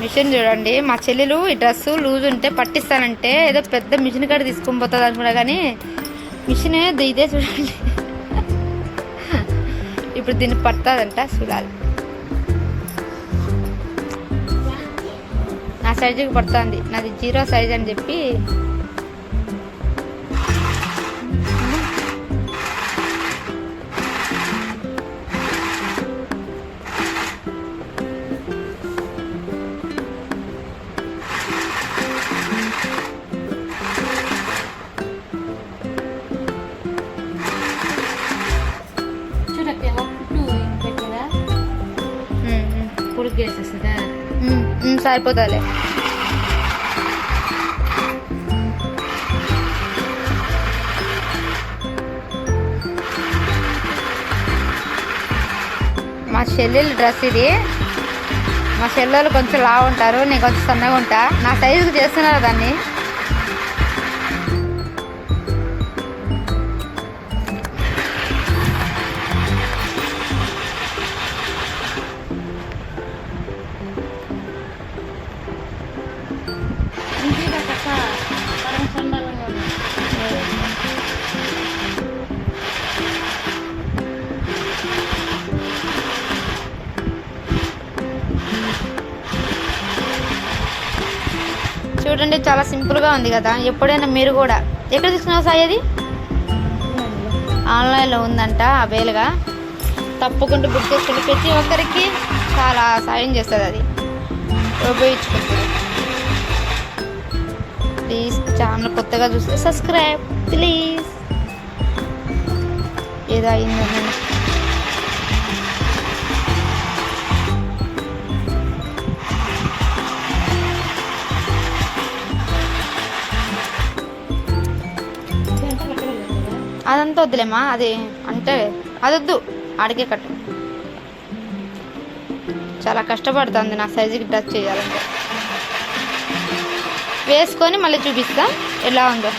Machine చూడండి. మా చెల్లెలు ఈ డ్రెస్ లూజ్ ఉంటే పట్టిస్తానంటే ఏదో పెద్ద మిషన్ కాడ తీసుకొని పోతుంది అనుకున్నా కానీ మిషన్ ఇదే చూడండి. ఇప్పుడు దీన్ని పడుతుందంట చూడాలి. నా సైజుకి పడుతుంది. నాది జీరో సైజ్ అని చెప్పి వేసేస్తుందా సరిపోతుందిలే మా చెల్లెలు డ్రెస్ ఇది. మా చెల్లెలు కొంచెం లావు ఉంటారు నేను కొంచెం సన్నగా ఉంటా నా సైజుకి చేస్తున్నారు దాన్ని? చూడండి చాలా సింపుల్గా ఉంది కదా. ఎప్పుడైనా మీరు కూడా. ఎక్కడ తీసుకున్నావు సాయి అది? ఆన్లైన్లో ఉందంట అవేలుగా తప్పకుండా బుక్ చేసుకుంటే ప్రతి ఒక్కరికి చాలా సాయం చేస్తుంది అది. ఉపయోగించుకుంటుంది ప్లీజ్ ఛానల్ కొత్తగా చూస్తే సబ్స్క్రైబ్ ప్లీజ్. ఏదో అయిందని అదంతా వద్దులేమ్మా అది అంటే అదొద్దు ఆడికే కట్టు. చాలా కష్టపడుతుంది నా సైజుకి టచ్ చేయాలంటే. వేసుకొని మళ్ళీ చూపిస్తా ఎలా ఉందో.